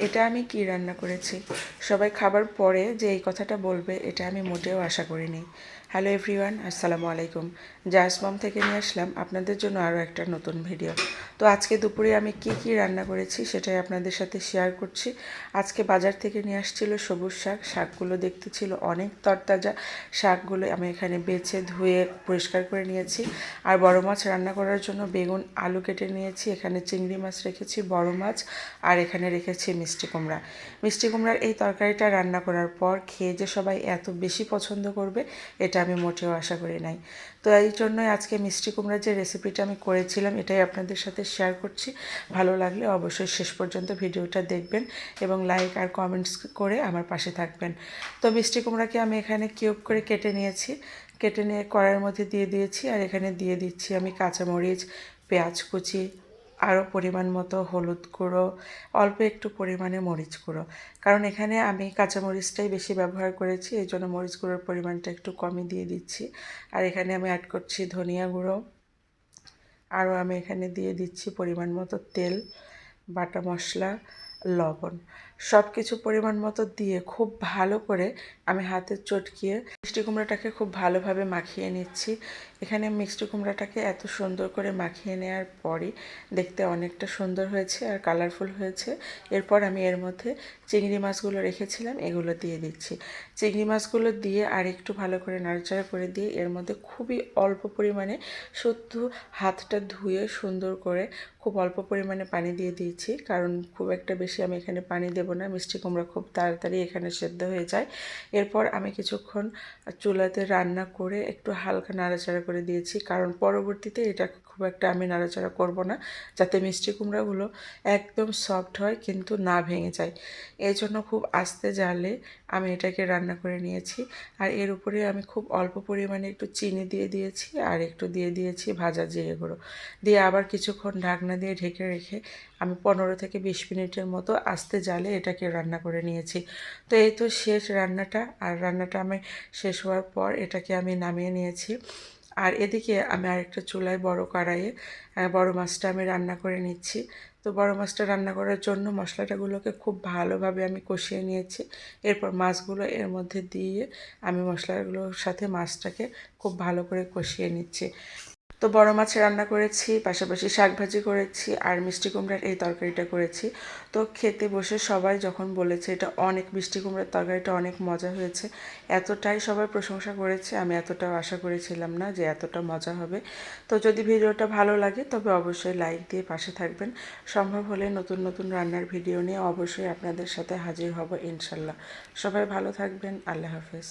এটা আমি কি রান্না করেছি? সবাই খাবার পরে যে এই কথাটা বলবে, এটা আমি মোটেও আশা করিনি। হ্যালো এভরিওয়ান আসসালামু আলাইকুম জাসমম থেকে নিয়ে আসলাম আপনাদের জন্য আরও একটা নতুন ভিডিও তো আজকে দুপুরে আমি কি কি রান্না করেছি সেটাই আপনাদের সাথে শেয়ার করছি। আজকে বাজার থেকে নিয়ে আসছিল সবুজ শাক। শাকগুলো দেখতে ছিল অনেক তরতাজা। শাকগুলো আমি এখানে বেছে ধুয়ে পরিষ্কার করে নিয়েছি। আর বড় মাছ রান্না করার জন্য বেগুন, আলু কেটে নিয়েছি। এখানে চিংড়ি মাছ রেখেছি, বড় মাছ। আর এখানে রেখেছি মিষ্টি কুমড়া। মিষ্টি কুমড়ার এই তরকারিটা রান্না করার পর খেয়ে যে সবাই এত বেশি পছন্দ করবে, এটা আমি মোটেও আশা করি নাই। তো এই জন্যই আজকে মিষ্টি কুমড়ার যে রেসিপিটা আমি করেছিলাম, এটাই আপনাদের সাথে শেয়ার করছি। ভালো লাগলে অবশ্যই শেষ পর্যন্ত ভিডিওটা দেখবেন এবং লাইক আর কমেন্টস করে আমার পাশে থাকবেন। তো মিষ্টি কুমড়াকে আমি এখানে কিউব করে কেটে নিয়েছি। কেটে নিয়ে কড়াইয়ের মধ্যে দিয়ে দিয়েছি আর এখানে দিয়ে দিচ্ছি আমি কাঁচামরিচ, পেঁয়াজ কুচি আরও পরিমাণ মতো হলুদ গুঁড়ো, অল্প একটু পরিমাণে মরিচ গুঁড়ো। কারণ এখানে আমি কাঁচামরিচটাই বেশি ব্যবহার করেছি, এই জন্য মরিচ গুঁড়োর পরিমাণটা একটু কমই দিয়ে দিচ্ছি। আর এখানে আমি অ্যাড করছি ধনিয়া গুঁড়ো। আরও আমি এখানে দিয়ে দিচ্ছি পরিমাণ মতো তেল, বাটা মশলা, লবণ। সব কিছু পরিমাণ মতো দিয়ে খুব ভালো করে আমি হাতে চটকিয়ে মিষ্টি কুমড়াটাকে খুব ভালোভাবে মাখিয়ে নিচ্ছি। এখানে মিষ্টি কুমড়াটাকে এত সুন্দর করে মাখিয়ে নেওয়ার পরই দেখতে অনেকটা সুন্দর হয়েছে আর কালারফুল হয়েছে। এরপর আমি এর মধ্যে চিংড়ি মাছগুলো রেখেছিলাম, এগুলো দিয়ে দিচ্ছি। চিংড়ি মাছগুলো দিয়ে আর একটু ভালো করে নাড়াচাড়া করে দিয়ে এর মধ্যে খুবই অল্প পরিমাণে শুদ্ধ হাতটা ধুয়ে সুন্দর করে খুব অল্প পরিমাণে পানি দিয়ে দিয়েছি, কারণ খুব একটা বেশি আমি এখানে পানি দেব না মিষ্টি কুমড়া খুব তাড়াতাড়ি এখানে সেদ্ধ হয়ে যায়। এরপর আমি কিছুক্ষণ চুলাতে রান্না করে একটু হালকা নাড়াচাড়া করে দিয়েছি। কারণ পরবর্তীতে এটা খুব একটা আমি নাড়াচাড়া করব না, যাতে মিষ্টি কুমড়াগুলো একদম সফট হয় কিন্তু না ভেঙে যায়। এই জন্য খুব আস্তে জালে আমি এটাকে রান্না করে নিয়েছি। আর এর উপরে আমি খুব অল্প পরিমাণে একটু চিনি দিয়ে দিয়েছি আর একটু দিয়ে দিয়েছি ভাজা জিরে গুঁড়ো। দিয়ে আবার কিছুক্ষণ ঢাকনা দিয়ে ঢেকে রেখে আমি পনেরো থেকে বিশ মিনিটের মতো আস্তে জালে এটাকে রান্না করে নিয়েছি। তো এই তো শেষ রান্নাটা, আর রান্নাটা আমি শেষ হওয়ার পর এটাকে আমি নামিয়ে নিয়েছি। আর এদিকে আমি আরেকটা চুলায় বড় কড়াইয়ে বড় মাছটা আমি রান্না করে নিচ্ছি। তো বড় মাছটা রান্না করার জন্য মশলাটাগুলোকে খুব ভালোভাবে আমি কষিয়ে নিয়েছি। এরপর মাছগুলো এর মধ্যে দিয়ে আমি মশলাগুলোর সাথে মাছটাকে খুব ভালো করে কষিয়ে নিচ্ছি। তো বড় মাছ রান্না করেছি, পাশাপাশি শাক ভাজি করেছি, আর মিষ্টি কুমড়ার এই তরকারিটা করেছি। তো খেতে বসে সবাই যখন বলেছে এটা অনেক মিষ্টি কুমড়ার তরকারিটা অনেক মজা হয়েছে, এতটাই সবাই প্রশংসা করেছে, আমি এতটাও আশা করেছিলাম না যে এতটা মজা হবে। তো যদি ভিডিওটা ভালো লাগে তবে অবশ্যই লাইক দিয়ে পাশে থাকবেন। সম্ভব হলে নতুন নতুন রান্নার ভিডিও নিয়ে অবশ্যই আপনাদের সাথে হাজির হব ইনশাল্লাহ। সবাই ভালো থাকবেন, আল্লাহ হাফেজ।